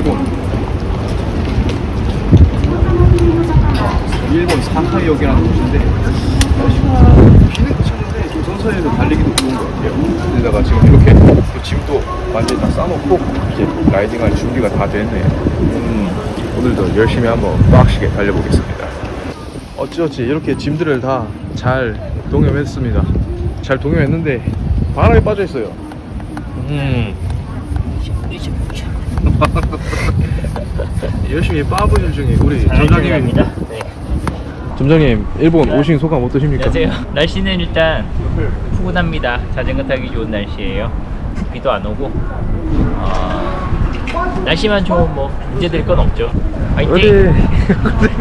일본. 일본 사카이역이라는 곳인데 비는 그쳤는데 좀 선선해서 달리기도 좋은 것 같아요. 게다가 지금 이렇게 또 짐도 완전히 다 싸놓고 이제 라이딩할 준비가 다 됐네요. 음, 오늘도 열심히 한번 빡시게 달려보겠습니다. 어찌어찌 이렇게 짐들을 다 잘 동염했습니다. 잘 동염했는데 바람에 빠져 있어요. 음. 열심히 빠부실 중에 우리 점장님이 네. 점장님 일본 오신 소감 어떠십니까? 안녕하세요. 날씨는 일단 푸근합니다. 자전거 타기 좋은 날씨예요. 비도 안 오고 어, 날씨만 좋으면 뭐 문제될 건 없죠. 화이팅! 어디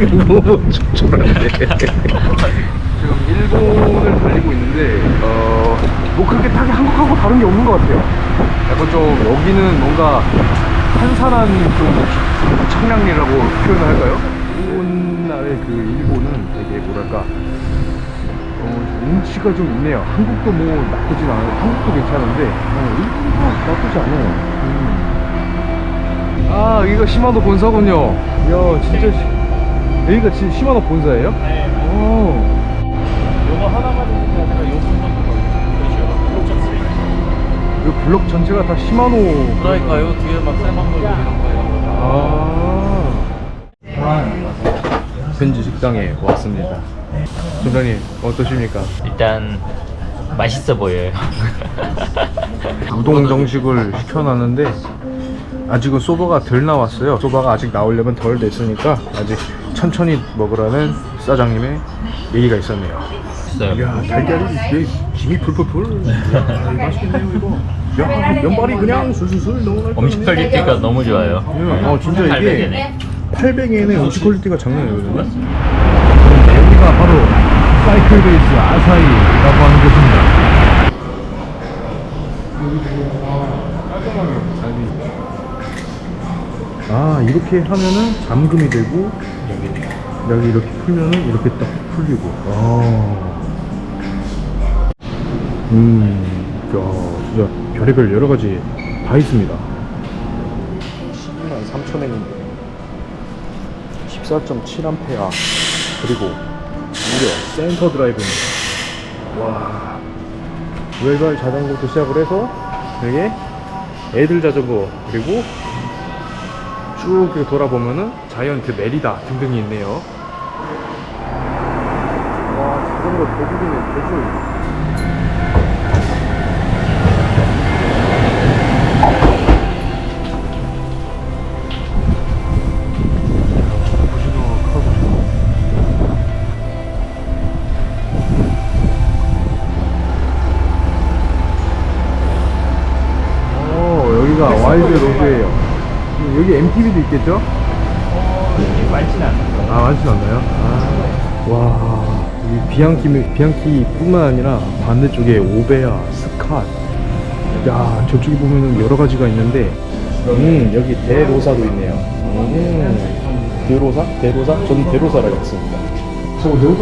너무 촉촉한데 지금 일본을 달리고 있는데 어, 뭐 그렇게 타기 한국하고 다른 게 없는 것 같아요 약간 좀 여기는 뭔가 한산한 좀 청량리라고 표현을 할까요? 일본날의 그 일본은 되게 뭐랄까 어, 운치가 좀 있네요 한국도 뭐 나쁘진 않아요 한국도 괜찮은데 어, 일본도 나쁘지 않아요 음. 아 여기가 시마노 본사군요 이야 진짜 시- 여기가 진짜 시마노 본사예요? 네. 오. 요거 하나만 있는 게 아니라 요거. 이 블록 전체가 다 시마노 그러니까요. 뒤에 막 걸고 이런 거예요. 아 현지 식당에 왔습니다 점장님 어떠십니까? 일단 맛있어 보여요. 우동 정식을 시켜놨는데 아직은 소바가 덜 나왔어요 소바가 아직 나오려면 덜 됐으니까 아직 천천히 먹으라는 사장님의 얘기가 있었네요 있어요. 이야 달걀이 이게 김이 풀풀풀. 이야, 맛있겠네요 이거. 야 면발이 그냥 술술술 넘어갈 음식 퀄리티가 너무 좋아요. 예, 어 진짜 이게 팔백엔에. 800엔의 음식 퀄리티가 장난이 아니거든요 여기가 바로 사이클 베이스 아사히라고 하는 곳입니다. 아 이렇게 하면은 잠금이 되고 여기 이렇게 풀면은 이렇게 딱 풀리고. 아. 음, 야, 진짜 별의별 여러 가지 다 있습니다. 12만 3천 엔인데 14.7A 그리고 무려 센터 드라이브입니다. 와, 외발 자전거부터 시작을 해서 되게 애들 자전거 그리고 쭉 이렇게 돌아보면은 자이언트 메리다 등등이 있네요. 와, 자전거 대부분이 대부분 와일드 로드예요. 여기 MTV도 있겠죠? 많진 않아요. 아, 많진 않나요? 아, 와, 이 비앙키, 비앙키뿐만 아니라 반대쪽에 오베아, 스캇. 야, 저쪽에 보면은 여러 가지가 있는데, 음, 여기 대로사도 있네요. 음, 대로사? 대로사? 저는 대로사라고 했습니다.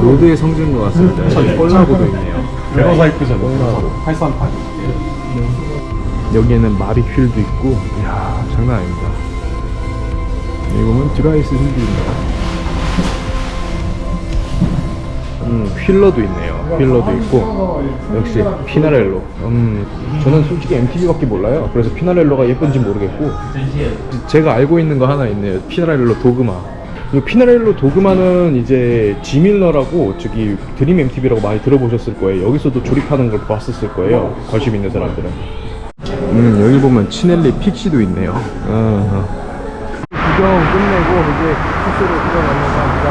로드의 성지인 것 같습니다. 꼴라고도 있네요. 대로사 이쁘잖아요. 꼴라고. 838. 여기에는 마비 휠도 있고, 이야, 장난 아닙니다. 보면 드라이스 휠입니다. 음, 휠러도 있네요. 휠러도 있고, 역시 피나렐로. 음, 저는 솔직히 MTV밖에 몰라요. 그래서 피나렐로가 예쁜지 모르겠고, 제가 알고 있는 거 하나 있네요. 피나렐로 도그마. 이 피나렐로 도그마는 이제 지밀러라고 저기 드림 MTV라고 많이 들어보셨을 거예요. 여기서도 조립하는 걸 봤었을 거예요. 관심 있는 사람들은. 음, 여기 보면 치넬리 픽시도 있네요. 어. 구경 끝내고 이제 코스로 들어가려고 합니다.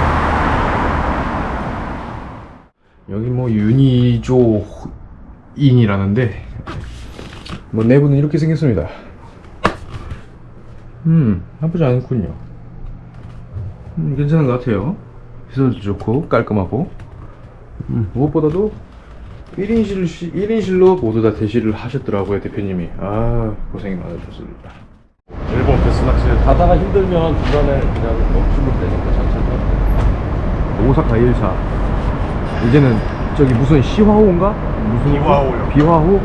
여기 뭐 유니조인이라는데 뭐 내부는 이렇게 생겼습니다. 음, 나쁘지 않군요. 음, 괜찮은 것 같아요. 시설도 좋고 깔끔하고 음, 무엇보다도 1인실, 1인실로 모두 다 대시를 하셨더라고요, 대표님이. 아, 고생이 많으셨습니다. 일본 베스낙스 가다가 힘들면 중간에 그냥 멈추면 되니까 천천히. 오사카 1사. 이제는 저기 무슨 시화호인가? 무슨 비화호요. 비화호?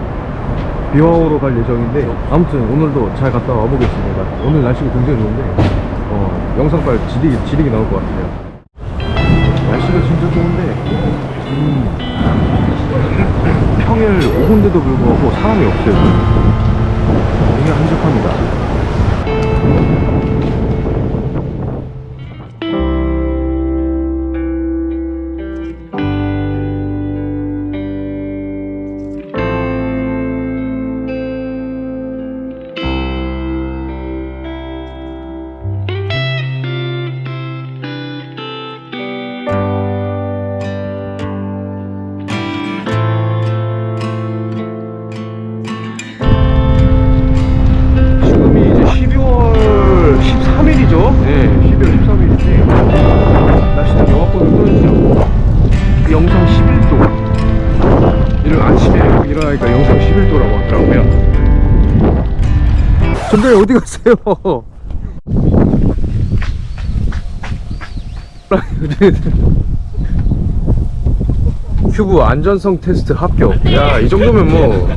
비와오로 갈 예정인데 아무튼 오늘도 잘 갔다 와보겠습니다. 오늘 날씨가 굉장히 좋은데 어, 영상빨 지리게, 지리게 나올 것 같아요. 날씨가 진짜 좋은데 음, 평일 오후인데도 불구하고 사람이 없어요. 되게 한적합니다. 전장에 어디 갔어요? 큐브 안전성 테스트 합격. 야, 이 정도면 뭐.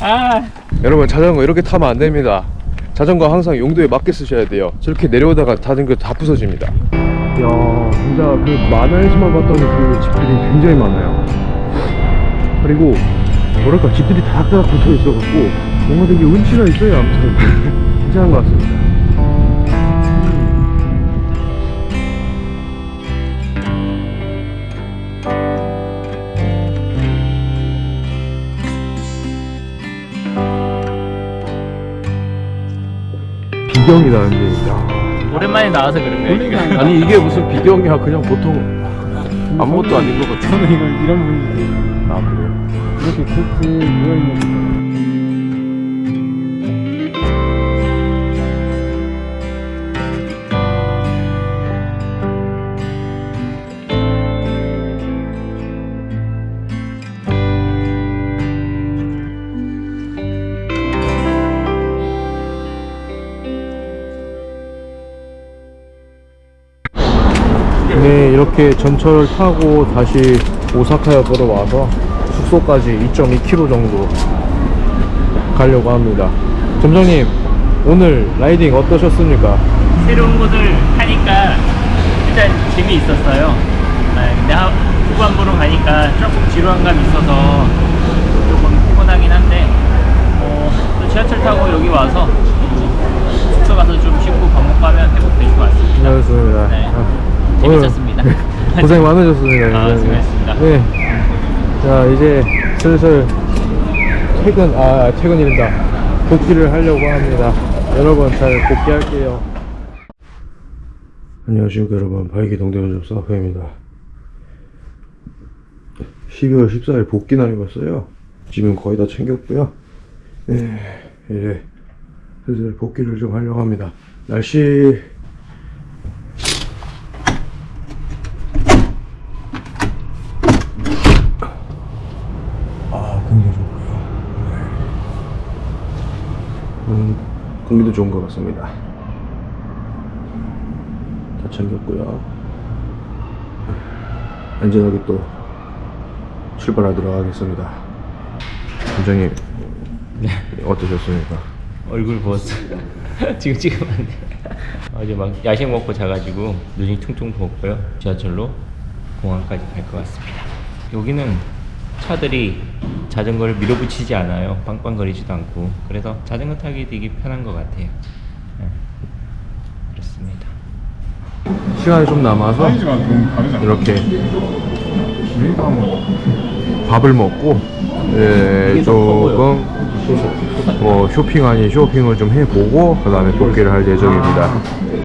아 여러분 자전거 이렇게 타면 안 됩니다. 자전거 항상 용도에 맞게 쓰셔야 돼요. 저렇게 내려오다가 자전거 다 부서집니다. 야, 진짜 그 만화에서만 봤던 그 집들이 굉장히 많아요. 그리고 뭐랄까 집들이 다닥다닥 붙어 있어갖고 뭔가 되게 운치가 있어요. 아무튼 괜찮은 것 같습니다. 비경이다 근데. 야. 오랜만에 나와서 그런가요 지금? 아니 이게 무슨 비경이야 그냥 보통 아무것도 아닌 것 같아. 저는 이걸 이런 분이 아 그래요? 이렇게 kult 누워있는 이렇게 전철을 타고 다시 오사카역으로 와서 숙소까지 2.2km 정도 가려고 합니다. 점장님 오늘 라이딩 어떠셨습니까? 새로운 곳을 하니까 일단 재미있었어요. 아, 근데 하- 후반부로 가니까 조금 지루한 감이 있어서 조금 피곤하긴 한데 어, 또 지하철 타고 여기 와서 숙소 가서 좀 쉬고 밥 먹고 하면 회복될 것 같습니다. 수고하셨습니다. 네. 아, 재밌었습니다. 오늘 고생 많으셨습니다. 아, 네. 수고하셨습니다. 네. 자 이제 슬슬 퇴근 아 퇴근이란다 복귀를 하려고 합니다. 여러분 잘 복귀할게요. 안녕하십니까 여러분 바이기 동대문점 사페입니다. 12월 14일 복귀 날이었어요. 지금 거의 다 챙겼고요. 네, 이제 슬슬 복귀를 좀 하려고 합니다. 날씨 아 공기 좋고요. 음, 공기도 좋은 것 같습니다. 다 챙겼고요. 안전하게 또 출발하도록 하겠습니다. 원장님 어떠셨습니까? 얼굴 부었어요. 지금 찍으면 안 돼. 어제 막 야식 먹고 자가지고 눈이 퉁퉁 부었고요. 지하철로 공항까지 갈 것 같습니다. 여기는 차들이 자전거를 밀어붙이지 않아요. 빵빵거리지도 않고. 그래서 자전거 타기 되게 편한 것 같아요. 네. 그렇습니다. 시간이 좀 남아서 이렇게 밥을 먹고 예, 조금 뭐 쇼핑 아닌 쇼핑을 좀 해보고 그 다음에 복귀를 할 예정입니다.